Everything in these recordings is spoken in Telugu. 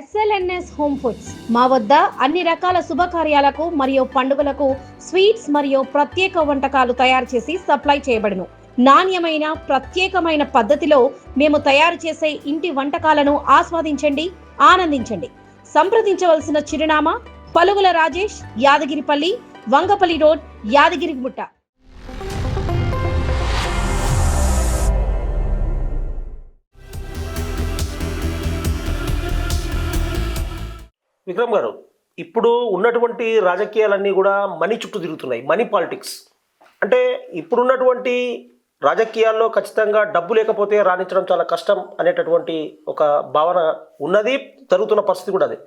ఎస్ఎల్ఎన్ఎస్ హోమ్ ఫుడ్స్ మా వద్ద అన్ని రకాల శుభకార్యాలకు మరియు పండుగలకు స్వీట్స్ మరియు ప్రత్యేక వంటకాలు తయారు చేసి సప్లై చేయబడును. నాణ్యమైన ప్రత్యేకమైన పద్ధతిలో మేము తయారు చేసే ఇంటి వంటకాలను ఆస్వాదించండి ఆనందించండి. సంప్రదించవలసిన చిరునామా పలుగుల రాజేష్ యాదగిరిపల్లి వంగపల్లి రోడ్ యాదగిరిగుట్ట. విక్రమ్ గారు ఇప్పుడు ఉన్నటువంటి రాజకీయాలన్నీ కూడా మనీ చుట్టూ తిరుగుతున్నాయి మనీ పాలిటిక్స్. అంటే ఇప్పుడున్నటువంటి రాజకీయాల్లో ఖచ్చితంగా డబ్బు లేకపోతే రాణించడం చాలా కష్టం అనేటటువంటి ఒక భావన ఉన్నది జరుగుతున్న పరిస్థితి కూడా అది.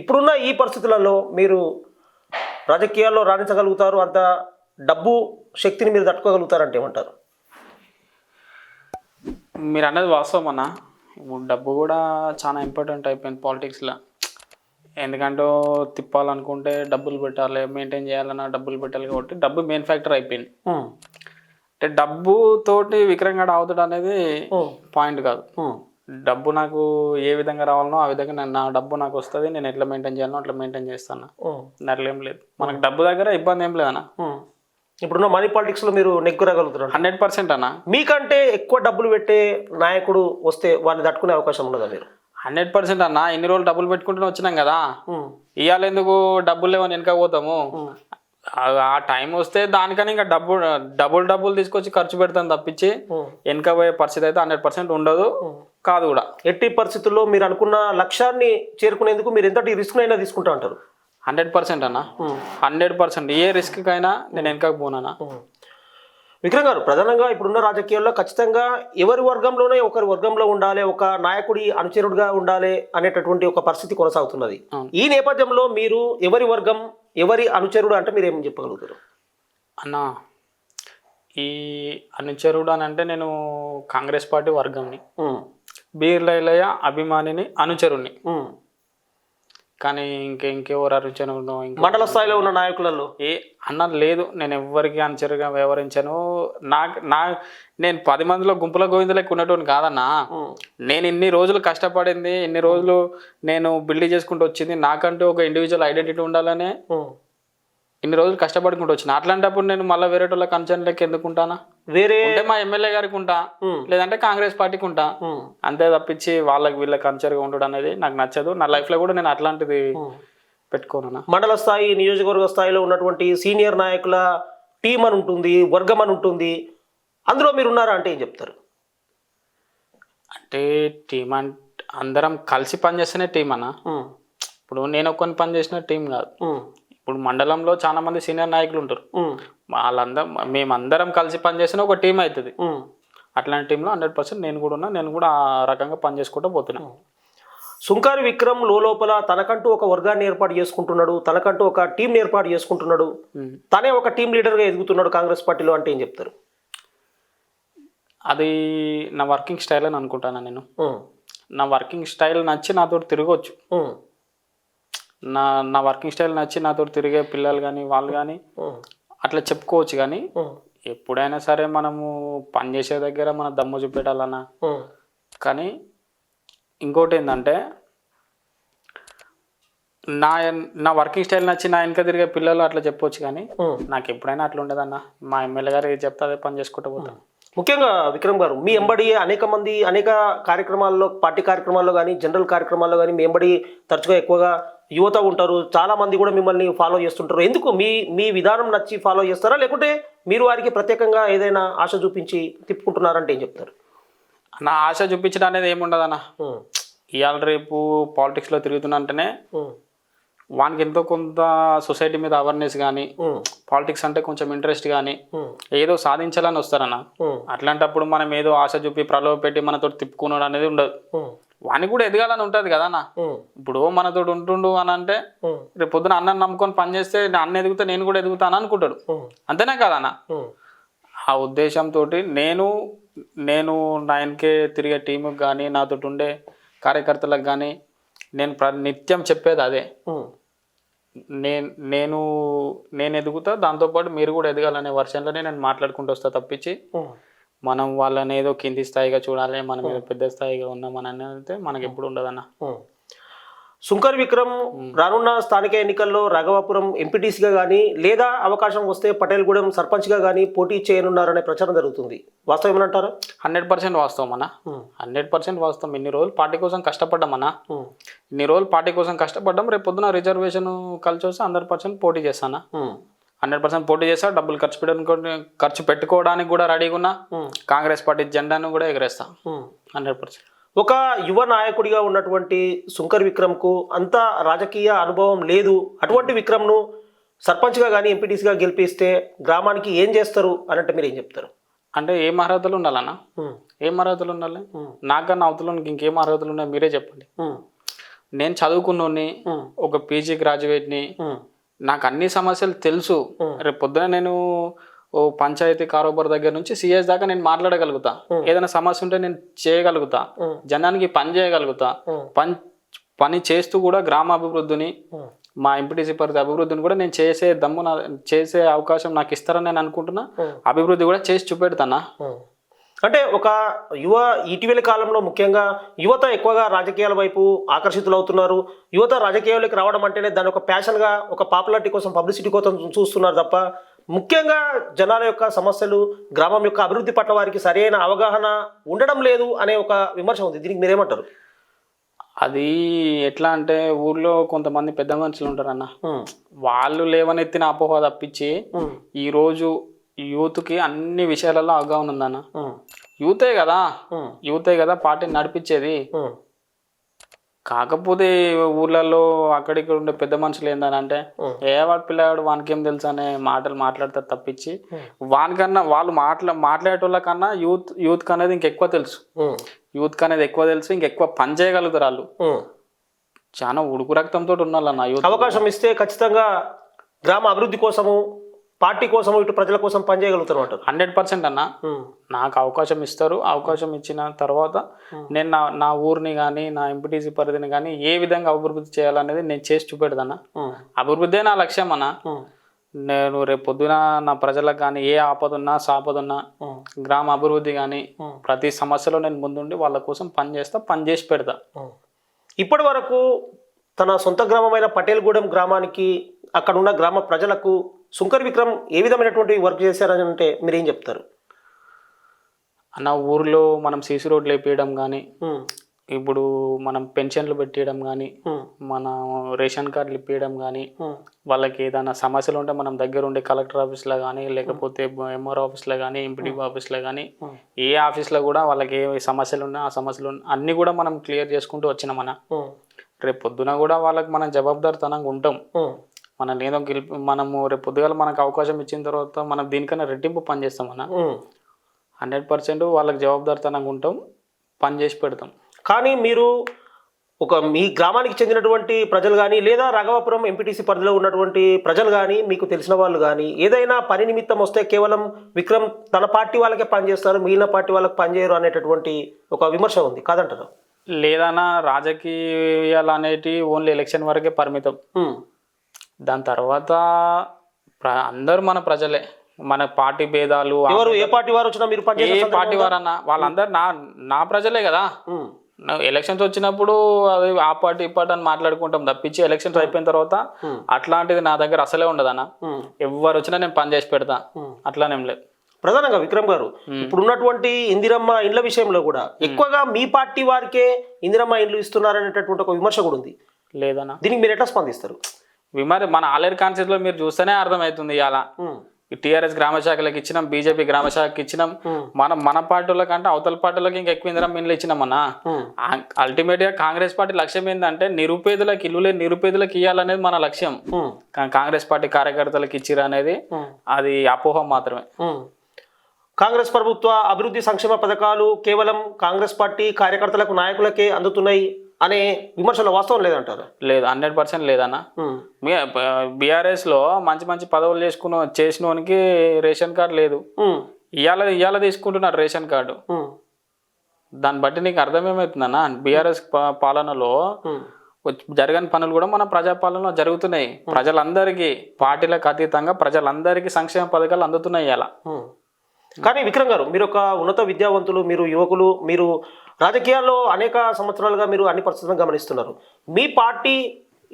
ఇప్పుడున్న ఈ పరిస్థితులలో మీరు రాజకీయాల్లో రాణించగలుగుతారు అంత డబ్బు శక్తిని మీరు తట్టుకోగలుగుతారంటే ఏమంటారు? మీరు అన్నది వాస్తవం అన్న. ఇప్పుడు డబ్బు కూడా చాలా ఇంపార్టెంట్ అయిపోయింది పాలిటిక్స్లో. ఎందుకంటే తిప్పాలనుకుంటే డబ్బులు పెట్టాలి మెయింటైన్ చేయాలన్నా డబ్బులు పెట్టాలి కాబట్టి డబ్బు మెయిన్ ఫ్యాక్టర్ అయిపోయింది. అంటే డబ్బు తోటి విక్రమ్ గడ అవుతాడు అనేది పాయింట్ కాదు. డబ్బు నాకు ఏ విధంగా రావాలనో ఆ విధంగా నేను నా డబ్బు నాకు వస్తుంది నేను ఎట్లా మెయింటైన్ చేయాలనో అట్లా మెయింటైన్ చేస్తాను. దాంట్లో ఏం లేదు. మనకు డబ్బు దగ్గర ఇబ్బంది ఏం లేదన్న. ఇప్పుడున్న మనీ పాలిటిక్స్లో మీరు నెగ్గురగలుగుతారు హండ్రెడ్ పర్సెంట్ అన్న. మీకంటే ఎక్కువ డబ్బులు పెట్టే నాయకుడు వస్తే వారిని తట్టుకునే అవకాశం ఉండదా మీరు? హండ్రెడ్ పర్సెంట్ అన్న ఇన్ని రోజులు డబ్బులు పెట్టుకుంటూనే వచ్చినాం కదా. ఇవాళ ఎందుకు డబ్బులు లేవని వెనక పోతాము? ఆ- టైం వస్తే దానికని ఇంకా డబ్బు డబుల్ డబ్బులు తీసుకొచ్చి ఖర్చు పెడతాను తప్పించి వెనక పోయే పరిస్థితి అయితే హండ్రెడ్ పర్సెంట్ ఉండదు. కాదు కూడా. ఎట్టి పరిస్థితుల్లో మీరు అనుకున్న లక్ష్యాన్ని చేరుకునేందుకు మీరు ఎంతటి రిస్క్ అయినా తీసుకుంటా అంటారు? హండ్రెడ్ పర్సెంట్ అన్న. Hundred percent. ఏ రిస్క్ కైనా నేను వెనకకు పోనా విక్రమ్ గారు ప్రధానంగా ఇప్పుడున్న రాజకీయాల్లో ఖచ్చితంగా ఎవరి వర్గంలోనే ఒకరి వర్గంలో ఉండాలి ఒక నాయకుడి అనుచరుడుగా ఉండాలి అనేటటువంటి ఒక పరిస్థితి కొనసాగుతున్నది. ఈ నేపథ్యంలో మీరు ఎవరి వర్గం ఎవరి అనుచరుడు అంటే మీరు ఏం చెప్పగలుగుతారు అన్న ఈ అనుచరుడు అని అంటే నేను కాంగ్రెస్ పార్టీ వర్గంని బీర్లయ్య అభిమానిని అనుచరుణ్ణి. కానీ ఇంక ఇంకెవరు అనుచరుడు ఇంకా మండల స్థాయిలో ఉన్న నాయకులలో ఏ అన్న లేదు నేను ఎవ్వరికి అనుచరుగా వ్యవహరించాను. నాకు నా నేను పది మందిలో గుంపుల గోవిందలకి ఉన్నటువంటి కాదన్నా. నేను ఇన్ని రోజులు కష్టపడింది ఇన్ని రోజులు నేను బిల్డ్ చేసుకుంటూ వచ్చింది నాకంటూ ఒక ఇండివిజువల్ ఐడెంటిటీ ఉండాలనే. ఇన్ని రోజులు కష్టపడుకుంటూ వచ్చిన. అట్లాంటప్పుడు నేను మళ్ళీ వేరే వాళ్ళ కన్సర్న్ లెక్క ఎందుకు ఉంటానా? వేరే ఉంటే మా ఎమ్మెల్యే గారికి ఉంటా లేదంటే కాంగ్రెస్ పార్టీకి ఉంటా. అంతే తప్పించి వాళ్ళకి వీళ్ళకి కన్సర్గా ఉండడం అనేది నాకు నచ్చదు. నా లైఫ్లో కూడా నేను అట్లాంటిది ఉమ్. పెట్టుకోనన్నా. మండల స్థాయి నియోజకవర్గ స్థాయిలో ఉన్నటువంటి సీనియర్ నాయకుల టీం అని ఉంటుంది వర్గం అని ఉంటుంది. అందులో మీరు ఉన్నారా అంటే ఏం చెప్తారు? అంటే టీం అంటే అందరం కలిసి పనిచేస్తేనే టీం అన్న. ఇప్పుడు నేను ఒక్కని పని చేసిన టీం కాదు ఇప్పుడు మండలంలో చాలా మంది సీనియర్ నాయకులు ఉంటారు. వాళ్ళందరం మేమందరం కలిసి పనిచేసిన ఒక టీం అవుతుంది. అట్లాంటి టీంలో హండ్రెడ్ పర్సెంట్ నేను కూడా ఉన్నా నేను కూడా ఆ రకంగా పనిచేసుకుంటూ పోతున్నా. సుంకారి విక్రమ్ లోపల తనకంటూ ఒక వర్గాన్ని ఏర్పాటు చేసుకుంటున్నాడు తనకంటూ ఒక టీంని ఏర్పాటు చేసుకుంటున్నాడు. తనే ఒక టీం లీడర్గా ఎదుగుతున్నాడు కాంగ్రెస్ పార్టీలో అంటే ఏం చెప్తారు? అది నా వర్కింగ్ స్టైల్ అని అనుకుంటాను నేను? నా వర్కింగ్ స్టైల్ నచ్చి నాతో తిరగవచ్చు నా నా వర్కింగ్ స్టైల్ నచ్చి నాతో తిరిగే పిల్లలు కానీ వాళ్ళు కానీ అట్లా చెప్పుకోవచ్చు కానీ ఎప్పుడైనా సరే మనము పని చేసే దగ్గర మన దమ్ము చూపెట్టాలన్నా. కానీ ఇంకోటి ఏంటంటే నా నా వర్కింగ్ స్టైల్ నచ్చి నా వెనక తిరిగే పిల్లలు అట్లా చెప్పొచ్చు కానీ. నాకు ఎప్పుడైనా అట్లా ఉండదన్న. మా ఎమ్మెల్యే గారు చెప్తే అదే పని చేసుకుంటూ పోతాను ముఖ్యంగా విక్రమ్ గారు మీ ఎంబడి అనేక మంది అనేక కార్యక్రమాల్లో పార్టీ కార్యక్రమాల్లో కానీ జనరల్ కార్యక్రమాల్లో కానీ మీ ఎంబడి తరచుగా ఎక్కువగా యువత ఉంటారు. చాలా మంది కూడా మిమ్మల్ని ఫాలో చేస్తుంటారు. ఎందుకు? మీ మీ విధానం నచ్చి ఫాలో చేస్తారా? లేకుంటే మీరు వారికి ప్రత్యేకంగా ఏదైనా ఆశ చూపించి తిప్పుకుంటున్నారంటే ఏం చెప్తారు? నా ఆశ చూపించడం అనేది ఏముండదు అన్న ఉమ్, ఇవాళ రేపు పాలిటిక్స్లో తిరుగుతున్నా అంటేనే వానికి ఎంతో కొంత సొసైటీ మీద అవేర్నెస్ కానీ పాలిటిక్స్ అంటే కొంచెం ఇంట్రెస్ట్ కానీ ఏదో సాధించాలని వస్తారన్న. అట్లాంటప్పుడు మనం ఏదో ఆశ చూపి ప్రలోభ పెట్టి మనతో తిప్పుకున్నాడు అనేది ఉండదు. వానికి కూడా ఎదగాలని ఉంటుంది కదా అన్న. ఇప్పుడు మనతో ఉంటుండు అని అంటే రేపు పొద్దున అన్నం నమ్ముకొని పని చేస్తే నా అన్న ఎదుగుతా నేను కూడా ఎదుగుతాను అనుకుంటాడు. అంతేనా కాదన్న ఉమ్, ఆ ఉద్దేశంతో నేను నేను నా వెనకే తిరిగే టీముకి కానీ నాతో ఉండే కార్యకర్తలకు కానీ నేను ప్ర నిత్యం చెప్పేది అదే. నేను నేను నేను ఎదుగుతా దాంతోపాటు మీరు కూడా ఎదగాలనే వర్షన్లోనే నేను మాట్లాడుకుంటూ వస్తా తప్పించి. మనం వాళ్ళని ఏదో కింది స్థాయిగా చూడాలి మనం ఏదో పెద్ద స్థాయిగా ఉన్నామని అయితే మనకి ఎప్పుడు ఉండదన్న. శుంకర్ విక్రమ్ రానున్న స్థానిక ఎన్నికల్లో రాఘవాపురం ఎంపీటీసీగా కానీ లేదా అవకాశం వస్తే పటేల్గూడెం సర్పంచ్గా కానీ పోటీ చేయనున్నారనే ప్రచారం జరుగుతుంది. వాస్తవం ఏమంటారా? హండ్రెడ్ పర్సెంట్ వాస్తవం అన్న. హండ్రెడ్ పర్సెంట్ వాస్తవం. ఇన్ని రోజులు పార్టీ కోసం కష్టపడ్డాం అన్న. ఇన్ని రోజులు పార్టీ కోసం కష్టపడ్డాం. రేపు పొద్దున రిజర్వేషన్ కలిసి వస్తే హండ్రెడ్ పర్సెంట్ పోటీ చేస్తాను హండ్రెడ్ పర్సెంట్ పోటీ చేస్తా డబ్బులు ఖర్చు పెట్టడానికి ఖర్చు పెట్టుకోవడానికి కూడా రెడీగా ఉన్నా. కాంగ్రెస్ పార్టీ జెండాను కూడా ఎగరేస్తా. Hundred percent. ఒక యువ నాయకుడిగా ఉన్నటువంటి శుంకర్ విక్రమ్కు అంత రాజకీయ అనుభవం లేదు. అటువంటి విక్రమ్ను సర్పంచ్గా కానీ ఎంపీటీసీగా గెలిపిస్తే గ్రామానికి ఏం చేస్తారు అని అంటే మీరు ఏం చెప్తారు? అంటే ఏం అర్హతలు ఉండాలన్న? ఏం అర్హతలు ఉండాలి? నాకన్నా అవతల ఇంకేం అర్హతలు ఉన్నాయి మీరే చెప్పండి. నేను చదువుకున్నోని ఒక పీజీ గ్రాడ్యుయేట్ని నాకు అన్ని సమస్యలు తెలుసు. రేపు పొద్దున నేను ఓ పంచాయతీ కారోబార్ దగ్గర నుంచి సిఎస్ దాకా నేను మాట్లాడగలుగుతా. ఏదైనా సమస్య ఉంటే నేను చేయగలుగుతా. జనానికి పని చేయగలుగుతా. పని పని చేస్తూ కూడా గ్రామ అభివృద్ధిని మా ఎంపీటీసీ పరిధి అభివృద్ధిని కూడా నేను చేసే దమ్ము నా చేసే అవకాశం నాకు ఇస్తారని నేను అనుకుంటున్నా. అభివృద్ధి కూడా చేసి చూపెడతానా? అంటే ఒక యువ ఇటీవల కాలంలో ముఖ్యంగా యువత ఎక్కువగా రాజకీయాల వైపు ఆకర్షితులవుతున్నారు. యువత రాజకీయాల్లోకి రావడం అంటేనే దాని ఒక ప్యాషన్గా ఒక పాపులారిటీ కోసం పబ్లిసిటీ కోసం చూస్తున్నారు తప్ప ముఖ్యంగా జనాల యొక్క సమస్యలు గ్రామం యొక్క అభివృద్ధి పట్ల వారికి సరైన అవగాహన ఉండడం లేదు అనే ఒక విమర్శ ఉంది. దీనికి మీరేమంటారు? అది ఎట్లా అంటే ఊర్లో కొంతమంది పెద్ద మనుషులు ఉంటారన్న. వాళ్ళు లేవనెత్తిన అపోహ తప్పించి ఈ రోజు యూత్కి అన్ని విషయాలలో అవగాహన ఉందన్న. యూతే కదా. యూతే కదా పార్టీని నడిపించేది. కాకపోతే ఊర్లలో అక్కడిక్కడ ఉండే పెద్ద మనుషులు ఏంటంటే ఏ వాడి పిల్లవాడు వానికేం తెలుసు అనే మాటలు మాట్లాడతారు తప్పించి వానికన్నా వాళ్ళు మాట్లా మాట్లాడేటోళ్ళ కన్నా యూత్ యూత్ అనేది ఇంకెక్కువ తెలుసు. యూత్ అనేది ఎక్కువ తెలుసు ఇంకెక్కువ పని చేయగలుగుతారు వాళ్ళు. చాలా ఉడుకు రక్తంతో ఉన్నాళ్ళన్న యూత్. అవకాశం ఇస్తే ఖచ్చితంగా గ్రామ అభివృద్ధి కోసము పార్టీ కోసము ఇటు ప్రజల కోసం పనిచేయగలుగుతారు అంటారు. హండ్రెడ్ పర్సెంట్ అన్న. నాకు అవకాశం ఇస్తారు. అవకాశం ఇచ్చిన తర్వాత నేను నా నా ఊరిని కానీ నా ఎంపీటీసీ పరిధిని కానీ ఏ విధంగా అభివృద్ధి చేయాలనేది నేను చేసి చూపెడదన్నా. అభివృద్ధే నా లక్ష్యం అన్న. నేను రేపు పొద్దున నా ప్రజలకు కానీ ఏ ఆపద ఉన్నా సాపద ఉన్నా గ్రామ అభివృద్ధి కానీ ప్రతి సమస్యలో నేను ముందుండి వాళ్ళ కోసం పని చేస్తా పని చేసి పెడతా. ఇప్పటి వరకు తన సొంత గ్రామమైన పటేల్గూడెం గ్రామానికి అక్కడ ఉన్న గ్రామ ప్రజలకు శుంకర్ విక్రమ్ ఏ విధమైనటువంటి వర్క్ చేశారని అంటే మీరు ఏం చెప్తారు? అన్న ఊర్లో మనం సీసీ రోడ్లు వేపించడం కానీ ఇప్పుడు మనం పెన్షన్లు పెట్టేయడం కానీ మన రేషన్ కార్డులు ఇప్పించడం కానీ వాళ్ళకి ఏదైనా సమస్యలు ఉంటే మనం దగ్గర ఉండే కలెక్టర్ ఆఫీస్లో కానీ లేకపోతే ఎంఆర్ ఆఫీస్లో కానీ ఎంపీడీ ఆఫీస్లో కానీ ఏ ఆఫీస్లో కూడా వాళ్ళకి ఏ సమస్యలు ఉన్నా ఆ సమస్యలు అన్నీ కూడా మనం క్లియర్ చేసుకుంటూ వచ్చినాం మన రేపు పొద్దున కూడా వాళ్ళకి మనం జవాబుదారితనంగా ఉంటాం. మనం ఏదో గెలిపి మనము రేపు పొద్దుగాల మనకు అవకాశం ఇచ్చిన తర్వాత మనం దీనికన్నా రెట్టింపు పని చేస్తాం అన్న. హండ్రెడ్ పర్సెంట్ వాళ్ళకి జవాబుదారితనంగా ఉంటాం పని చేసి పెడతాం. కానీ మీరు ఒక మీ గ్రామానికి చెందినటువంటి ప్రజలు కానీ లేదా రాఘవాపురం ఎంపీటీసీ పరిధిలో ఉన్నటువంటి ప్రజలు కానీ మీకు తెలిసిన వాళ్ళు కానీ ఏదైనా పని నిమిత్తం వస్తే కేవలం విక్రమ్ తన పార్టీ వాళ్ళకే పనిచేస్తారు మిగిలిన పార్టీ వాళ్ళకి పనిచేయరు అనేటటువంటి ఒక విమర్శ ఉంది కాదంటారు? లేదన్నా రాజకీయాలు అనేటి ఓన్లీ ఎలక్షన్ వరకే పరిమితం. దాని తర్వాత అందరూ మన ప్రజలే. మన పార్టీ భేదాలు ఎవరు ఏ పార్టీ వారు వచ్చినా మీరు ఏ పార్టీ వారన్నా వాళ్ళందరూ నా నా ప్రజలే కదా. ఎలక్షన్స్ వచ్చినప్పుడు అది ఆ పార్టీ ఈ పార్టీ అని మాట్లాడుకుంటాం తప్పించి ఎలక్షన్స్ అయిపోయిన తర్వాత అట్లాంటిది నా దగ్గర అసలే ఉండదన్న. ఎవరు వచ్చినా నేను పని చేసి పెడతా. అట్లానేం లేదు. ప్రధానంగా విక్రమ్ గారు ఇప్పుడు ఉన్నటువంటి ఇందిరమ్మ ఇండ్ల విషయంలో కూడా ఎక్కువగా మీ పార్టీ వారికే ఇందిరమ్మ ఇండ్లు ఇస్తున్నారనేటటువంటి ఒక విమర్శ కూడా ఉంది. లేదన్నా. దీనికి మీరు ఎట్లా స్పందిస్తారు? విమర్ మన ఆలేరు కాన్సెప్ట్లో మీరు చూస్తేనే అర్థమవుతుంది ఇవాళ టీఆర్ఎస్ గ్రామ శాఖలకు ఇచ్చినాం బీజేపీ గ్రామ శాఖకి ఇచ్చినాం. మనం మన పార్టీల కంటే అవతల పార్టీలకు ఇంకా ఎక్కువ ఇందిరా మిన్లు ఇచ్చినామన్నా. అల్టిమేట్గా కాంగ్రెస్ పార్టీ లక్ష్యం ఏంటంటే నిరుపేదలకు ఇల్లు లేని నిరుపేదలకు ఇవ్వాలనేది మన లక్ష్యం. కాంగ్రెస్ పార్టీ కార్యకర్తలకు ఇచ్చిరా అనేది అది అపోహ మాత్రమే. కాంగ్రెస్ ప్రభుత్వ అభివృద్ధి సంక్షేమ పథకాలు కేవలం కాంగ్రెస్ పార్టీ కార్యకర్తలకు నాయకులకే అందుతున్నాయి. అనే విమర్శలు వాస్తవం లేదంటారు? లేదు హండ్రెడ్ పర్సెంట్ లేదన్న. మీ బీఆర్ఎస్లో మంచి మంచి పదవులు చేసుకున్న చేసినోనికి రేషన్ కార్డు లేదు. ఇవాళ ఇవాళ తీసుకుంటున్నాడు రేషన్ కార్డు. దాన్ని బట్టి నీకు అర్థమేమవుతుందన్న బీఆర్ఎస్ పాలనలో జరగని పనులు కూడా మన ప్రజాపాలనలో జరుగుతున్నాయి. ప్రజలందరికీ పార్టీలకు అతీతంగా ప్రజలందరికీ సంక్షేమ పథకాలు అందుతున్నాయి ఇలా కానీ విక్రమ్ గారు మీరు ఒక ఉన్నత విద్యావంతులు మీరు యువకులు మీరు రాజకీయాల్లో అనేక సంవత్సరాలుగా మీరు అన్ని పరిస్థితులను గమనిస్తున్నారు. మీ పార్టీ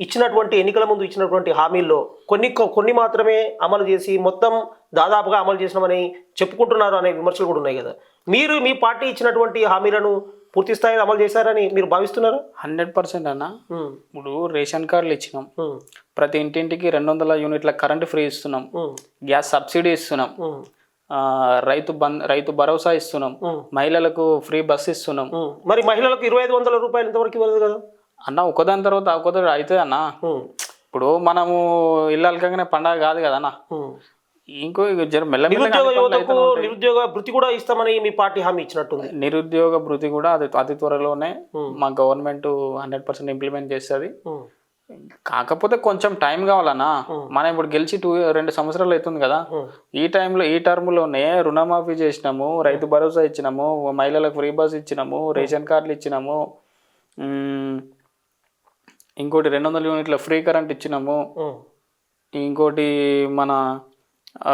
ఇచ్చినటువంటి ఎన్నికల ముందు ఇచ్చినటువంటి హామీల్లో కొన్ని కొన్ని మాత్రమే అమలు చేసి మొత్తం దాదాపుగా అమలు చేసినామని చెప్పుకుంటున్నారు అనే విమర్శలు కూడా ఉన్నాయి కదా. మీరు మీ పార్టీ ఇచ్చినటువంటి హామీలను పూర్తి స్థాయిలో అమలు చేశారని మీరు భావిస్తున్నారా? హండ్రెడ్ పర్సెంట్ అన్న. ఇప్పుడు రేషన్ కార్డులు ఇచ్చినాం. ప్రతి ఇంటింటికి రెండు వందల యూనిట్ల కరెంట్ ఫ్రీ ఇస్తున్నాం. గ్యాస్ సబ్సిడీ ఇస్తున్నాం. రైతు బంద్ రైతు భరోసా ఇస్తున్నాం. మహిళలకు ఫ్రీ బస్ ఇస్తున్నాం. మరి మహిళలకు ఇరవై ఐదు వందల రూపాయలు ఇంతవరకు ఇవ్వలేదు కదా? అన్న ఒకదాని తర్వాత ఒకదాని అవుతుంది అన్న. ఇప్పుడు మనము ఇల్లు అలకగానే పండగ కాదు కదా అన్న. ఇంకో జర నిరుద్యోగ యువతకు. నిరుద్యోగ భృతి కూడా ఇస్తామని మీ పార్టీ హామీ ఇచ్చినట్టుంది. నిరుద్యోగ భృతి కూడా అది అతి త్వరలోనే మా గవర్నమెంట్ హండ్రెడ్ పర్సెంట్ ఇంప్లిమెంట్ చేస్తుంది. కాకపోతే కొంచెం టైం కావాలన్నా. మనం ఇప్పుడు గెలిచి టూ రెండు సంవత్సరాలు అవుతుంది కదా. ఈ టైంలో ఈ టర్మ్లోనే రుణమాఫీ చేసినాము రైతు భరోసా ఇచ్చినాము మహిళలకు ఫ్రీ బస్ ఇచ్చినాము రేషన్ కార్డులు ఇచ్చినాము ఇంకోటి రెండు వందల యూనిట్ల ఫ్రీ కరెంట్ ఇచ్చినాము. ఇంకోటి మన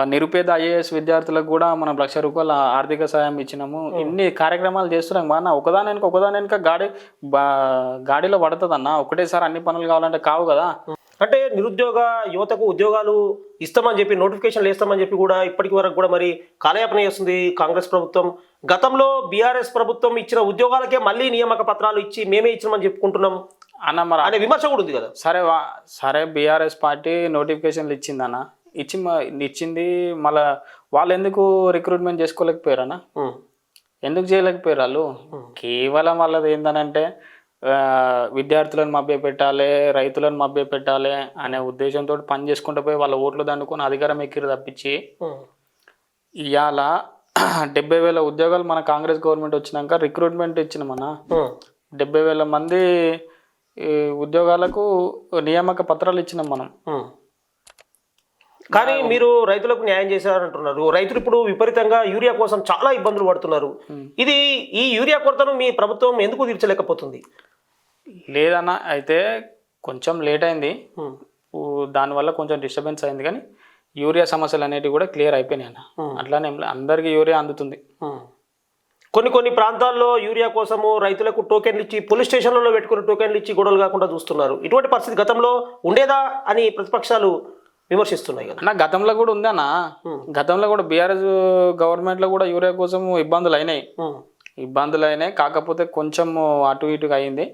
నిరుపేద ఐఏఎస్ విద్యార్థులకు కూడా మనం లక్ష రూపాయల ఆర్థిక సాయం ఇచ్చినాము. ఇన్ని కార్యక్రమాలు చేస్తున్నాం. మా అన్న ఒకదాని వెనుక ఒకదాని వెనుక గాడి బా గాడిలో పడుతుంది అన్న. ఒకటేసారి అన్ని పనులు కావాలంటే కావు కదా. అంటే నిరుద్యోగ యువతకు ఉద్యోగాలు ఇస్తామని చెప్పి నోటిఫికేషన్లు వేస్తామని చెప్పి కూడా ఇప్పటికి వరకు కూడా మరి కాలయాపన చేస్తుంది కాంగ్రెస్ ప్రభుత్వం. గతంలో బీఆర్ఎస్ ప్రభుత్వం ఇచ్చిన ఉద్యోగాలకే మళ్ళీ నియామక పత్రాలు ఇచ్చి మేమే ఇచ్చినామని చెప్పుకుంటున్నాం అన్న మరి అనే విమర్శ కూడా ఉంది కదా. సరే వా- సరే బీఆర్ఎస్ పార్టీ నోటిఫికేషన్లు ఇచ్చిందన్న ఇచ్చి మ- ఇచ్చింది మళ్ళా వాళ్ళు ఎందుకు రిక్రూట్మెంట్ చేసుకోలేకపోయారన్న? ఉమ్, ఎందుకు చేయలేకపోయారు వాళ్ళు? కేవలం వాళ్ళది ఏందనంటే ఆ, విద్యార్థులను మభ్య పెట్టాలి రైతులను మభ్య పెట్టాలి అనే ఉద్దేశంతో పని చేసుకుంటూ పోయి వాళ్ళ ఓట్లు దండుకొని అధికారం ఎక్కిరి తప్పించి ఇవాళ డెబ్బై వేల ఉద్యోగాలు మన కాంగ్రెస్ గవర్నమెంట్ వచ్చినాక రిక్రూట్మెంట్ ఇచ్చినామన్న ఉమ్, డెబ్బై వేల మంది ఉద్యోగాలకు నియామక పత్రాలు ఇచ్చినాం మనం. కానీ మీరు. రైతులకు న్యాయం చేశారంటున్నారు. రైతులు ఇప్పుడు విపరీతంగా యూరియా కోసం చాలా ఇబ్బందులు పడుతున్నారు. ఇది ఈ యూరియా కొరతను మీ ప్రభుత్వం ఎందుకు తీర్చలేకపోతుంది? లేదన్న అయితే కొంచెం లేట్ అయింది. దానివల్ల కొంచెం డిస్టర్బెన్స్ అయింది కానీ యూరియా సమస్యలు అనేటివి కూడా క్లియర్ అయిపోయినాయి అన్న. అట్లానే అందరికీ యూరియా అందుతుంది. కొన్ని కొన్ని ప్రాంతాల్లో యూరియా కోసము రైతులకు టోకెన్లు ఇచ్చి పోలీస్ స్టేషన్లలో పెట్టుకుని టోకెన్లు ఇచ్చి గొడవలు కాకుండా చూస్తున్నారు. ఇటువంటి పరిస్థితి గతంలో ఉండేదా అని ప్రతిపక్షాలు విమర్శిస్తున్నాయి కదా. అన్న గతంలో కూడా ఉంది అన్న. గతంలో కూడా బీఆర్ఎస్ గవర్నమెంట్లో కూడా యూరియా కోసం ఇబ్బందులు అయినాయి. ఇబ్బందులు అయినాయి. కాకపోతే కొంచెం అటు ఇటుగా అయింది.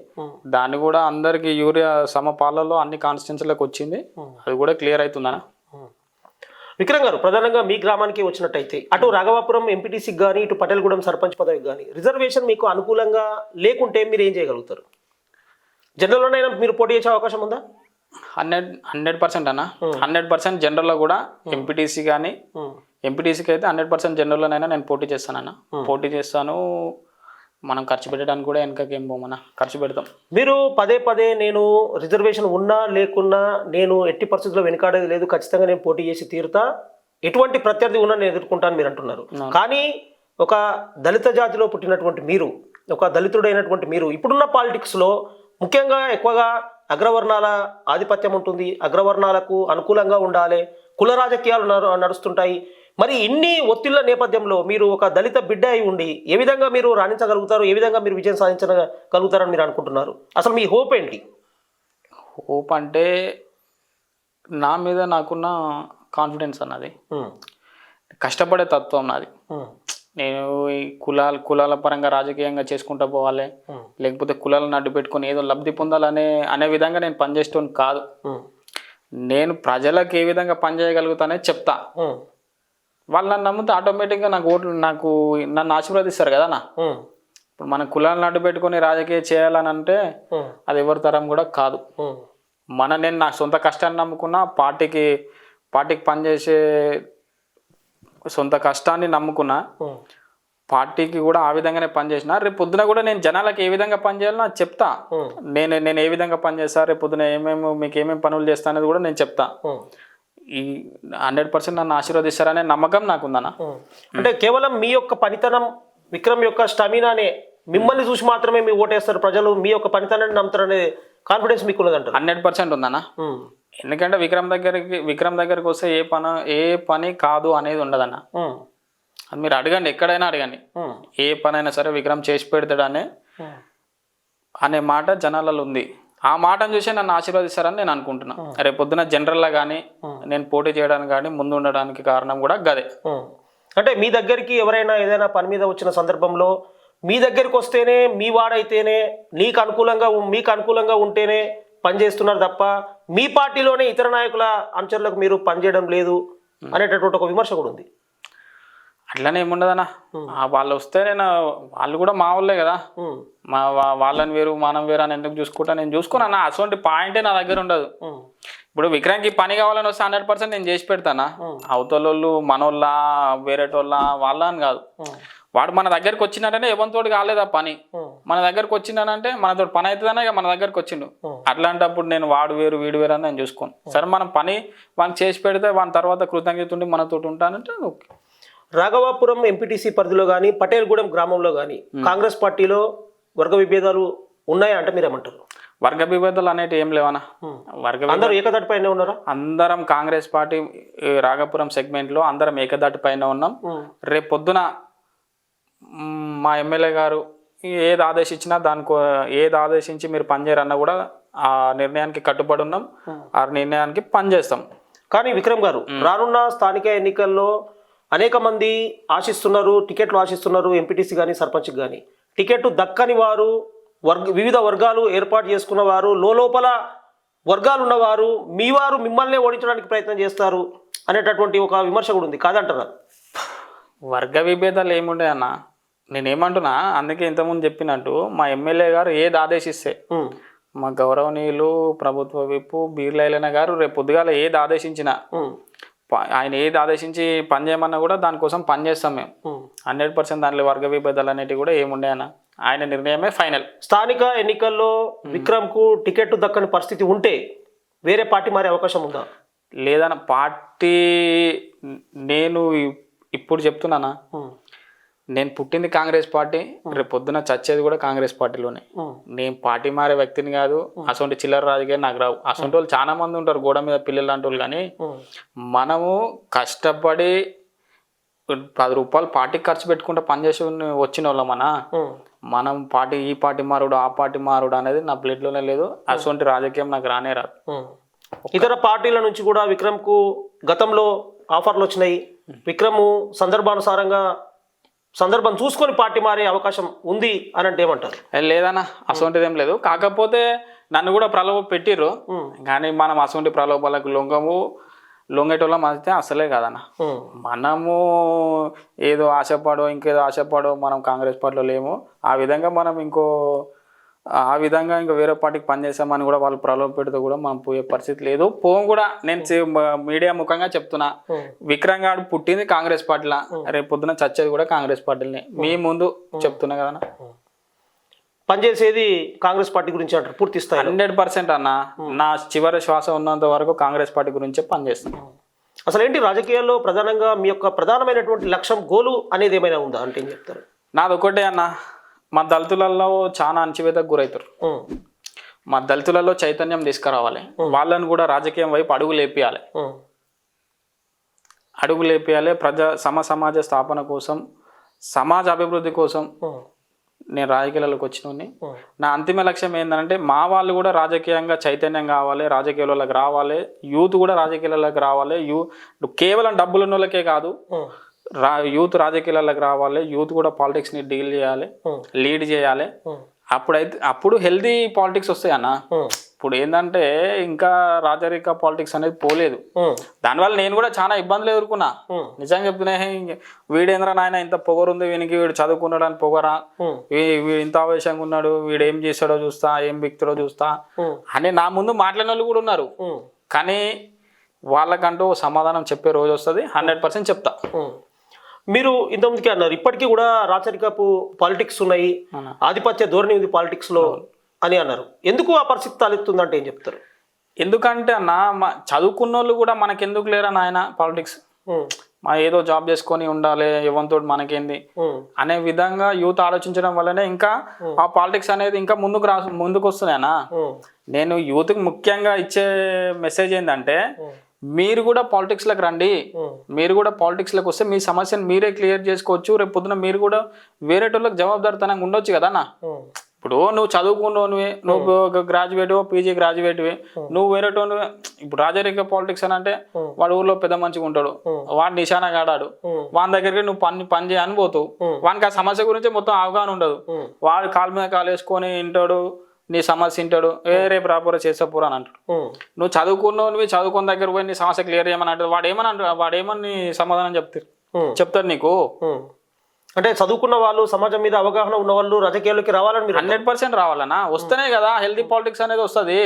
దాన్ని కూడా అందరికి యూరియా సమపాలలో అన్ని కాన్స్టిట్యున్సీలకు వచ్చింది. అది కూడా క్లియర్ అవుతుందన్న విక్రమ్ గారు ప్రధానంగా మీ గ్రామానికి వచ్చినట్టయితే అటు రాఘవాపురం ఎంపీటీసీకి కానీ ఇటు పటేల్గూడెం సర్పంచ్ పదవికి కానీ రిజర్వేషన్ మీకు అనుకూలంగా లేకుంటే మీరు ఏం చేయగలుగుతారు? జనరల్లోనైనా మీరు పోటీ చేసే అవకాశం ఉందా? హండ్రెడ్ హండ్రెడ్ పర్సెంట్ అన్న. హండ్రెడ్ పర్సెంట్ జనరల్లో కూడా ఎంపీటీసీ కానీ ఎంపీటీసీకి అయితే హండ్రెడ్ పర్సెంట్ జనరల్లోనైనా నేను పోటీ చేస్తానన్న. పోటీ చేస్తాను. మనం ఖర్చు పెట్టడానికి కూడా వెనకకి ఏం పోమన్నా. ఖర్చు పెడతాం. మీరు పదే పదే నేను రిజర్వేషన్ ఉన్నా లేకున్నా నేను ఎట్టి పరిస్థితుల్లో వెనుకాడేది లేదు. ఖచ్చితంగా నేను పోటీ చేసి తీరుతా. ఎటువంటి ప్రత్యర్థి ఉన్నా నేను ఎదుర్కొంటాను మీరు అంటున్నారు. కానీ ఒక దళిత జాతిలో పుట్టినటువంటి మీరు ఒక దళితుడైనటువంటి మీరు ఇప్పుడున్న పాలిటిక్స్లో ముఖ్యంగా ఎక్కువగా అగ్రవర్ణాల ఆధిపత్యం ఉంటుంది. అగ్రవర్ణాలకు అనుకూలంగా ఉండాలి. కుల రాజకీయాలు నడు- నడుస్తుంటాయి. మరి ఇన్ని ఒత్తిళ్ళ నేపథ్యంలో మీరు ఒక దళిత బిడ్డ అయి ఉండి ఏ విధంగా మీరు రాణించగలుగుతారు? ఏ విధంగా మీరు విజయం సాధించగలుగుతారని మీరు అనుకుంటున్నారు? అసలు మీ హోప్ ఏంటి? హోప్ అంటే నా మీద నాకున్న కాన్ఫిడెన్స్ అన్నది. కష్టపడే తత్వం నాది. నేను ఈ కులాల కులాల పరంగా రాజకీయంగా చేసుకుంటూ పోవాలి. లేకపోతే కులాలను అడ్డు పెట్టుకొని ఏదో లబ్ధి పొందాలనే అనే విధంగా నేను పనిచేస్తాను కాదు. నేను ప్రజలకు ఏ విధంగా పనిచేయగలుగుతానే చెప్తా. వాళ్ళు నన్ను నమ్మితే ఆటోమేటిక్గా నాకు ఓట్లు నాకు నన్ను ఆశీర్వదిస్తారు కదా నా ఇప్పుడు మన కులాలను అడ్డు పెట్టుకొని రాజకీయం చేయాలని అంటే అది ఎవరి తరం కూడా కాదు. మన నేను నా సొంత కష్టాన్ని నమ్ముకున్నా పార్టీకి పార్టీకి పనిచేసే సొంత కష్టాన్ని నమ్ముకున్నా పార్టీకి కూడా ఆ విధంగానే పనిచేసిన రేపు పొద్దున కూడా నేను జనాలకు ఏ విధంగా పనిచేయాలో నాకు చెప్తా నేను నేను ఏ విధంగా పనిచేస్తా రేపు పొద్దున ఏమేమి మీకు ఏమేమి పనులు చేస్తా అనేది కూడా నేను చెప్తా. ఈ హండ్రెడ్ పర్సెంట్ నన్ను ఆశీర్వదిస్తారనే నమ్మకం ఉమ్. అంటే కేవలం మీ యొక్క పనితనం విక్రమ్ యొక్క స్టామినానే మిమ్మల్ని చూసి మాత్రమే మీ ఓటేస్తారు. ప్రజలు మీ యొక్క పనితనాన్ని నమ్ముతారనే కాన్ఫిడెన్స్ మీకు ఉన్నదంటారు హండ్రెడ్ పర్సెంట్ ఉందన్న. ఎందుకంటే విక్రమ్ దగ్గరికి విక్రమ్ దగ్గరికి వస్తే ఏ పని ఏ పని కాదు అనేది ఉండదన్న. అది మీరు అడగండి ఎక్కడైనా అడగండి. ఏ పనైనా సరే విక్రమ్ చేసి పెడతాడనే అనే మాట జనాలలో ఉంది. ఆ మాటను చూసి నన్ను ఆశీర్వదిస్తారని నేను అనుకుంటున్నా. రేపు పొద్దున జనరల్లా కానీ నేను పోటీ చేయడానికి కానీ ముందు ఉండడానికి కారణం కూడా గదే. అంటే మీ దగ్గరికి ఎవరైనా ఏదైనా పని మీద వచ్చిన సందర్భంలో మీ దగ్గరికి వస్తేనే మీ వాడైతేనే నీకు అనుకూలంగా మీకు అనుకూలంగా ఉంటేనే పనిచేస్తున్నారు తప్ప మీ పార్టీలోనే ఇతర నాయకుల అనుచరులకు మీరు పనిచేయడం లేదు అనేటటువంటి ఒక విమర్శ కూడా ఉంది. అట్లనే ఏముండదన్నా? వాళ్ళు వస్తే నేను వాళ్ళు కూడా మా వాళ్ళే కదా. మా వాళ్ళని వేరు మనం వేరు అని ఎందుకు చూసుకుంటా? నేను చూసుకున్నా. అటువంటి పాయింటే నా దగ్గర ఉండదు. ఇప్పుడు విక్రమ్కి పని కావాలని వస్తే హండ్రెడ్ పర్సెంట్ నేను చేసి పెడతానా? అవతలోళ్ళు మనోళ్ళ వేరేటోళ్ళ వాళ్ళ అని కాదు వాడు మన దగ్గరికి వచ్చినాడంటే ఎవరితోటి కాలేదు ఆ పని. మన దగ్గరకు వచ్చిందనంటే మనతో పని అవుతుందనే మన దగ్గరకు వచ్చిండు. అట్లాంటప్పుడు నేను వాడు వేరు వీడు వేరు అని నేను చూసుకోను. సరే మనం పని వానికి చేసి పెడితే వాని తర్వాత కృతజ్ఞత ఉండి మనతో ఉంటానంటే ఓకే. రాఘవాపురం ఎంపీటీసీ పరిధిలో కానీ పటేల్గూడెం గ్రామంలో కానీ కాంగ్రెస్ పార్టీలో వర్గ విభేదాలు ఉన్నాయా అంటే మీరేమంటారు వర్గ విభేదాలు అనేవి ఏం లేవనా? వర్గ అందరూ ఏకదాటిపైనే ఉన్నారా? అందరం కాంగ్రెస్ పార్టీ రాఘపురం సెగ్మెంట్లో అందరం ఏకదాటి పైన ఉన్నాం. రేపు పొద్దున మ్, ఎమ్మెల్యే గారు ఏది ఆదేశించినా దానికి ఏది ఆదేశించి మీరు పనిచేయరన్నా కూడా ఆ నిర్ణయానికి కట్టుబడి ఉన్నాం. ఆ. నిర్ణయానికి పనిచేస్తాం. కానీ విక్రమ్ గారు రానున్న స్థానిక ఎన్నికల్లో అనేక మంది ఆశిస్తున్నారు టికెట్లు ఆశిస్తున్నారు ఎంపీటీసీ కానీ సర్పంచ్ కానీ టికెట్ దక్కని వారు వర్గ వివిధ వర్గాలు ఏర్పాటు చేసుకున్న వారు లోపల వర్గాలు ఉన్నవారు మీ వారు మిమ్మల్ని ఓడించడానికి ప్రయత్నం చేస్తారు అనేటటువంటి ఒక విమర్శ కూడా ఉంది. కాదంటారా? వర్గ విభేదాలు ఏముండే అన్న నేనేమంటున్నా అందుకే ఇంతకుముందు చెప్పినట్టు మా ఎమ్మెల్యే గారు ఏది ఆదేశిస్తే మా గౌరవనీయులు ప్రభుత్వ విప్పు బీర్లైలన గారు రేపు పొద్దుగాల ఏది ఆదేశించినా ఆయన ఏది ఆదేశించి పని చేయమన్నా కూడా దానికోసం పని చేస్తాం మేము. హండ్రెడ్ పర్సెంట్ దాంట్లో వర్గ విభేదాలు అనేటివి కూడా ఏముండే అన్న. ఆయన నిర్ణయమే ఫైనల్. స్థానిక ఎన్నికల్లో విక్రమ్కు టికెట్ దక్కని పరిస్థితి ఉంటే వేరే పార్టీ మారే అవకాశం ఉందా? లేదన్న పార్టీ నేను ఇప్పుడు చెప్తున్నానా నేను పుట్టింది కాంగ్రెస్ పార్టీ రేపు పొద్దున చచ్చేది కూడా కాంగ్రెస్ పార్టీలోనే. నేను పార్టీ మారే వ్యక్తిని కాదు అసొంటి చిల్లర రాజకీయాలు నాకు రావు. అసొంటి వాళ్ళు చాలా మంది ఉంటారు గోడ మీద పిల్లలు లాంటి వాళ్ళు కానీ మనము కష్టపడి పది రూపాయలు పార్టీకి ఖర్చు పెట్టుకుంటే పనిచేసి వచ్చిన వాళ్ళమనా ఉమ్. మనం పార్టీ ఈ పార్టీ మారుడు ఆ పార్టీ మారుడు అనేది నా బ్లడ్లోనే లేదు. అటువంటి రాజకీయం నాకు రానే రాదు. ఇతర పార్టీల నుంచి కూడా విక్రమ్కు గతంలో ఆఫర్లు వచ్చినాయి. విక్రమ్ సందర్భానుసారంగా సందర్భం చూసుకొని పార్టీ మారే అవకాశం ఉంది అని అంటే ఏమంటారు? లేదన్నా అసొంటిది ఏం లేదు. కాకపోతే నన్ను కూడా ప్రలోభ పెట్టిర్రు. కానీ మనం అసొంటి ప్రలోభాలకు లొంగము లొంగేటోళ్ళం అయితే అసలే కాదన్న. మనము ఏదో ఆశపడో ఇంకేదో ఆశపడో మనం కాంగ్రెస్ పార్టీలో లేము. ఆ విధంగా మనం ఇంకో ఆ విధంగా ఇంకా వేరే పార్టీకి పనిచేసామని కూడా వాళ్ళు ప్రలోభ పెడితే కూడా మనం పోయే పరిస్థితి లేదు. పోం కూడా నేను మీడియా ముఖంగా చెప్తున్నా. విక్రమ్ గారు పుట్టింది కాంగ్రెస్ పార్టీలా. రేపు పొద్దున చచ్చేది కూడా కాంగ్రెస్ పార్టీలనే. మీ ముందు చెప్తున్నా కదా పనిచేసేది కాంగ్రెస్ పార్టీ గురించి అంటారు పూర్తి స్థాయిలో. హండ్రెడ్ పర్సెంట్ అన్న. నా చివరి శ్వాస ఉన్నంత వరకు కాంగ్రెస్ పార్టీ గురించే పనిచేస్తాను అసలు ఏంటి రాజకీయాల్లో ప్రధానంగా మీ యొక్క ప్రధానమైనటువంటి లక్ష్యం గోలు అనేది ఏమైనా ఉందా? అంటే ఏం చెప్తారు? నాది ఒకటే అన్న. మా దళితులలో చాలా అణచివేతకు గురవుతారు మా దళితులలో చైతన్యం తీసుకురావాలి. వాళ్ళని కూడా రాజకీయం వైపు అడుగు లేపియాలి. అడుగు లేపియాలి. ప్రజా సమ సమాజ స్థాపన కోసం సమాజ అభివృద్ధి కోసం నేను రాజకీయాలకు వచ్చినోని నా అంతిమ లక్ష్యం ఏంటంటే మా వాళ్ళు కూడా రాజకీయంగా చైతన్యం కావాలి రాజకీయాలకు రావాలి. యూత్ కూడా రాజకీయాలకు రావాలి. యూ కేవలం డబ్బులు ఉన్న వాళ్ళకే కాదు రా యూత్ రాజకీయాలకు రావాలి యూత్ కూడా పాలిటిక్స్ని డీల్ చేయాలి లీడ్ చేయాలి. అప్పుడైతే అప్పుడు హెల్దీ పాలిటిక్స్ వస్తాయి అన్న. ఇప్పుడు ఏంటంటే ఇంకా రాజరిక పాలిటిక్స్ అనేది పోలేదు. దానివల్ల నేను కూడా చాలా ఇబ్బందులు ఎదుర్కొన్నా. నిజంగా చెప్తున్నా "హే, వీడేంద్ర నాయన ఇంత పొగరుంది వీనికి వీడు చదువుకున్నాడు అని పొగరా ఇంత ఆవేశంగా ఉన్నాడు వీడు ఏం చేస్తాడో చూస్తా ఏం బిక్తాడో చూస్తా. అని నా ముందు మాట్లాడిన వాళ్ళు కూడా ఉన్నారు. కానీ వాళ్ళకంటూ సమాధానం చెప్పే రోజు వస్తుంది హండ్రెడ్ పర్సెంట్ చెప్తా. మీరు ఇంతకుముందుకే అన్నారు. ఇప్పటికీ కూడా రాచరికపు పాలిటిక్స్ ఉన్నాయి. ఆధిపత్య ధోరణి ఉంది పాలిటిక్స్లో అని అన్నారు. ఎందుకు ఆ పరిస్థితి తలెత్తుందంటే ఏం చెప్తారు? ఎందుకంటే అన్న మా చదువుకున్న వాళ్ళు కూడా మనకెందుకు లేరా నాయన పాలిటిక్స్? మా ఏదో జాబ్ చేసుకొని ఉండాలి ఎవరితో మనకేంది? అనే విధంగా యూత్ ఆలోచించడం వల్లనే ఇంకా ఆ పాలిటిక్స్ అనేది ఇంకా ముందుకు రా ముందుకు వస్తున్నాయనా నేను యూత్కి ముఖ్యంగా ఇచ్చే మెసేజ్ ఏంటంటే మీరు కూడా పాలిటిక్స్లోకి రండి. మీరు కూడా పాలిటిక్స్లోకి వస్తే మీ సమస్యను మీరే క్లియర్ చేసుకోవచ్చు. రేపు పొద్దున మీరు కూడా వేరే వాళ్ళకి జవాబుదారితనంగా ఉండొచ్చు కదా అన్న? ఇప్పుడు నువ్వు చదువుకున్నోనివే నువ్వు గ్రాడ్యుయేట్ పీజీ గ్రాడ్యుయేట్వి నువ్వు వేరే ఇప్పుడు రాజరిక పాలిటిక్స్ అని అంటే వాడు ఊర్లో పెద్ద మంచిగా ఉంటాడు. వాడు నిశానా కాడాడు. వాని దగ్గరికి నువ్వు పని పని చేయని పోతావు. వానికి ఆ సమస్య గురించి మొత్తం అవగాహన ఉండదు. వాడు కాలు మీద కాలు వేసుకొని వింటాడు. నీ సమస్య వింటాడు ఏ రేపు రాపోరా చేసేపోరా అని అంటాడు. నువ్వు చదువుకున్నావు నువ్వు చదువుకున్న దగ్గర పోయి నీ సమస్య క్లియర్ చేయమని అంటాడు. వాడు ఏమని అంటాడు? వాడు ఏమని సమాధానం చెప్తారు చెప్తాడు నీకు? అంటే చదువుకున్న వాళ్ళు సమాజం మీద అవగాహన ఉన్న వాళ్ళు రాజకీయాల్లోకి రావాలని హండ్రెడ్ పర్సెంట్ రావాలన్నా. వస్తేనే కదా హెల్తీ పాలిటిక్స్ అనేది వస్తుంది.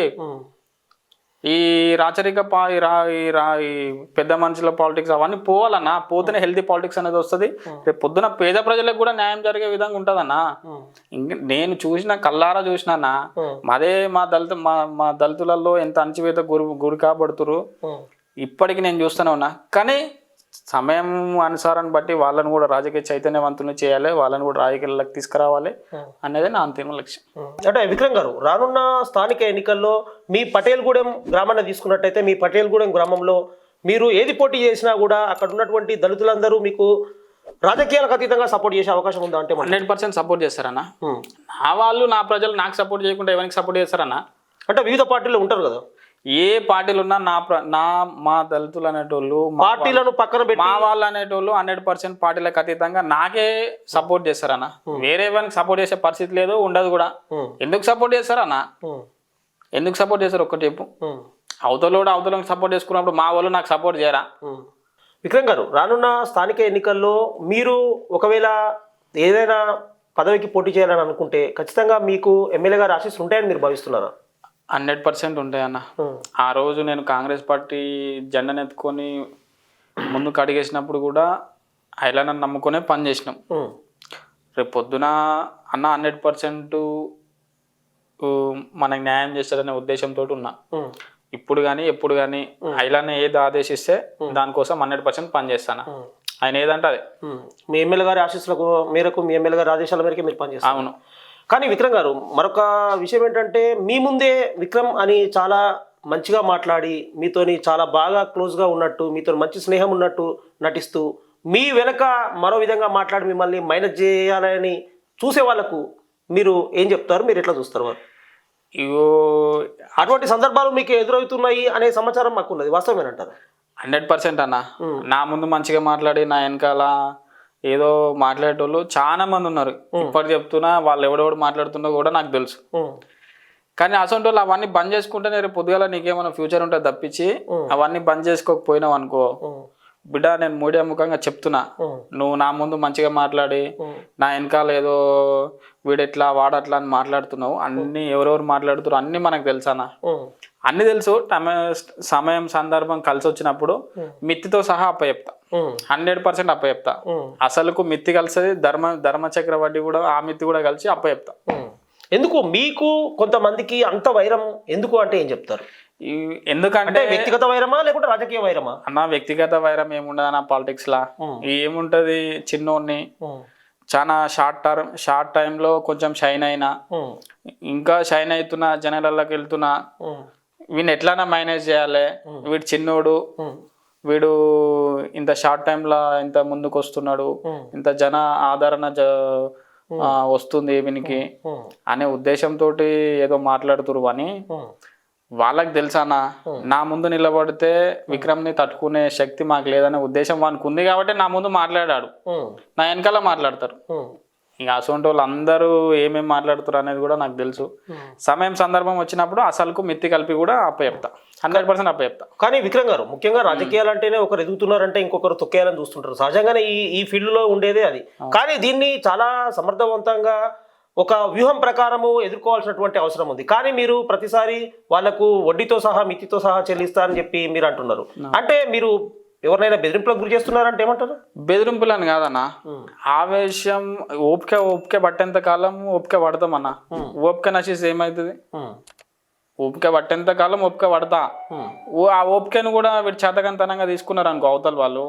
ఈ రాచరిక పా ఈ రా ఈ రా ఈ పెద్ద మనుషుల పాలిటిక్స్ అవన్నీ పోవాలన్నా పోతేనే హెల్తీ పాలిటిక్స్ అనేది వస్తుంది. రేపు పొద్దున పేద ప్రజలకు కూడా న్యాయం జరిగే విధంగా ఉంటుందన్నా. ఇంక నేను చూసిన కల్లారా చూసినానా అదే మా దళిత మా మా దళితులలో ఎంత అణచివేత గురి గురి కాబడుతురు. ఇప్పటికి నేను చూస్తూనే ఉన్నా. కానీ సమయం అనుసారాన్ని బట్టి వాళ్ళని కూడా రాజకీయ చైతన్యవంతులు చేయాలి వాళ్ళని కూడా రాజకీయాలకు తీసుకురావాలి అనేది నా అంతిమ లక్ష్యం. అంటే విక్రమ్ గారు రానున్న స్థానిక ఎన్నికల్లో మీ పటేల్గూడెం గ్రామాన్ని తీసుకున్నట్టయితే మీ పటేల్గూడెం గ్రామంలో మీరు ఏది పోటీ చేసినా కూడా అక్కడ ఉన్నటువంటి దళితులందరూ మీకు రాజకీయాలకు అతీతంగా సపోర్ట్ చేసే అవకాశం ఉందా అంటే హండ్రెడ్ పర్సెంట్ సపోర్ట్ చేస్తారన్నా. నా వాళ్ళు నా ప్రజలు నాకు సపోర్ట్ చేయకుండా ఎవరికి సపోర్ట్ చేస్తారన్నా? అంటే వివిధ పార్టీలు ఉంటారు కదా? ఏ పార్టీలు ఉన్నా నా ప్ర నా మా దళితులు అనేటోళ్ళు పార్టీలను పక్కన పెట్టి మా వాళ్ళు అనేటోళ్ళు హండ్రెడ్ పర్సెంట్ పార్టీలకు అతీతంగా నాకే సపోర్ట్ చేస్తారన్న వేరే వానికి సపోర్ట్ చేసే పరిస్థితి లేదు ఉండదు కూడా. ఎందుకు సపోర్ట్ చేస్తారన్న. ఎందుకు సపోర్ట్ చేస్తారు ఒక్కటి చెప్పు ఉమ్. అవతలోడు అవతలకు సపోర్ట్ చేసుకున్నప్పుడు మా వాళ్ళు నాకు సపోర్ట్ చేయరా. విక్రమ్ గారు రానున్న స్థానిక ఎన్నికల్లో మీరు ఒకవేళ ఏదైనా పదవికి పోటీ చేయాలని అనుకుంటే ఖచ్చితంగా మీకు ఎమ్మెల్యే గారు ఆశీస్సులు ఉంటాయని మీరు భావిస్తున్నారా హండ్రెడ్ పర్సెంట్ ఉంటాయి అన్న. ఆ రోజు నేను కాంగ్రెస్ పార్టీ జెండాను ఎత్తుకొని ముందుకు అడిగేసినప్పుడు కూడా ఐలాండ్ నమ్ముకునే పని చేసినాం. రేపు పొద్దున అన్న హండ్రెడ్ పర్సెంట్ మనకు న్యాయం చేస్తారనే ఉద్దేశంతో ఉన్నా. ఇప్పుడు కానీ ఎప్పుడు కానీ ఐలాన్ ఏది ఆదేశిస్తే దానికోసం హండ్రెడ్ పర్సెంట్ పని చేస్తాను ఉమ్. ఆయన ఏదంటే అదే. మీ ఎమ్మెల్యే గారి ఆశీస్సులకు మేరకు మీ ఎమ్మెల్యే గారి ఆదేశాల మేరకు మీరు పనిచేస్తారు అవును కానీ విక్రమ్ గారు మరొక విషయం ఏంటంటే మీ ముందే విక్రమ్ అని చాలా మంచిగా మాట్లాడి మీతోని చాలా బాగా క్లోజ్గా ఉన్నట్టు మీతో మంచి స్నేహం ఉన్నట్టు నటిస్తూ మీ వెనక మరో విధంగా మాట్లాడి మిమ్మల్ని మైనస్ చేయాలని చూసే వాళ్ళకు మీరు ఏం చెప్తారు? మీరు ఎట్లా చూస్తారు వారు? ఇగో అటువంటి సందర్భాలు మీకు ఎదురవుతున్నాయి అనే సమాచారం మాకు ఉన్నది వాస్తవమేనంటారు? హండ్రెడ్ పర్సెంట్ అన్న. నా ముందు మంచిగా మాట్లాడి నా వెనకాల ఏదో మాట్లాడేటోళ్ళు చాలా మంది ఉన్నారు ఇప్పటి చెప్తున్నా వాళ్ళు ఎవడెవడు మాట్లాడుతున్నా కూడా నాకు తెలుసు. కానీ అసలు వాళ్ళు అవన్నీ బంద్ చేసుకుంటే నేను పొద్దుగాల నీకేమైనా ఫ్యూచర్ ఉంటే తప్పించి అవన్నీ బంద్ చేసుకోకపోయినావు అనుకో. బిడ్డ నేను మీడియా ముఖంగా చెప్తున్నా. నువ్వు నా ముందు మంచిగా మాట్లాడి. నా వెనకాల ఏదో వీడెట్లా వాడట్లా అని మాట్లాడుతున్నావు అన్ని ఎవరెవరు మాట్లాడుతున్నారు అన్ని మనకు తెలుసానా. అన్ని తెలుసు సమయం సందర్భం కలిసి వచ్చినప్పుడు మిత్తితో సహా అప్ప చెప్తా. హండ్రెడ్ పర్సెంట్ అప్ప చెప్తా. అసలుకు మిత్తి కలిసి ధర్మ ధర్మ చక్రవర్తి కూడా ఆ మిత్తి కూడా కలిసి అప్ప చెప్తా. ఎందుకు మీకు కొంతమందికి అంత వైరం ఎందుకు అంటే ఏం చెప్తారు ఎందుకంటే వ్యక్తిగత వైరమా లేకుంటే రాజకీయ వైరమా అన్న వ్యక్తిగత వైరం ఏముండదు అన్న పాలిటిక్స్ లా. ఏముంటది చిన్నోడిని. చాలా షార్ట్ టర్మ్ షార్ట్ టైంలో కొంచెం షైన్ అయినా. ఇంకా షైన్ అవుతున్నా జనాలలోకి వెళ్తున్నా. వీడిని ఎట్లైనా మేనేజ్ చేయాలి వీడు చిన్నోడు. వీడు ఇంత షార్ట్ టైంలో ఇంత ముందుకు వస్తున్నాడు. ఇంత జన ఆదరణ వస్తుంది వీనికి. అనే ఉద్దేశంతో ఏదో మాట్లాడుతురు అని. వాళ్ళకి తెలుసానా నా ముందు నిలబడితే విక్రమ్ని తట్టుకునే శక్తి మాకు లేదనే ఉద్దేశం వానికి ఉంది కాబట్టి నా ముందు మాట్లాడాడు. నా వెనకాల మాట్లాడతారు. ఇంకా అసలు వాళ్ళు అందరూ ఏమేమి మాట్లాడుతారు అనేది కూడా నాకు తెలుసు. సమయం సందర్భం వచ్చినప్పుడు అసలుకు మిత్తి కలిపి కూడా అప్ప చెప్తా హండ్రెడ్ పర్సెంట్ అప్ప చెప్తా కానీ విక్రమ్ గారు ముఖ్యంగా రాజకీయాలు అంటేనే ఒకరు ఎదుగుతున్నారంటే ఇంకొకరు తొక్కేయాలని చూస్తుంటారు. సహజంగానే ఈ ఈ ఫీల్డ్లో ఉండేదే అది. కానీ దీన్ని చాలా సమర్థవంతంగా ఒక వ్యూహం ప్రకారము ఎదుర్కోవాల్సినటువంటి అవసరం ఉంది. కానీ మీరు ప్రతిసారి వాళ్ళకు వడ్డీతో సహా మితితో సహా చెల్లిస్తా అని చెప్పి మీరు అంటున్నారు. అంటే మీరు ఎవరినైనా బెదిరింపులకు గురి చేస్తున్నారంటే ఏమంటారు? బెదిరింపులని కాదన్న. ఆవేశం ఓపిక ఓపిక పట్టేంత కాలం ఓపిక పడతామన్న. ఓపిక నశిస్తే ఏమవుతుంది. ఓపిక పట్టేంత కాలం ఓపిక పడతా. ఆ ఓపికను కూడా వీడు చేతకంతనంగా తీసుకున్నారు అనుకో అవతల వాళ్ళు.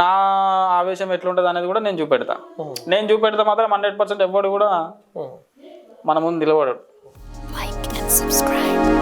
నా ఆవేశం ఎట్లుంటది అనేది కూడా నేను చూపెడతా. నేను చూపెడితే మాత్రం హండ్రెడ్ పర్సెంట్ ఎవడు కూడా. మన ముందు నిలబడడు. Subscribe.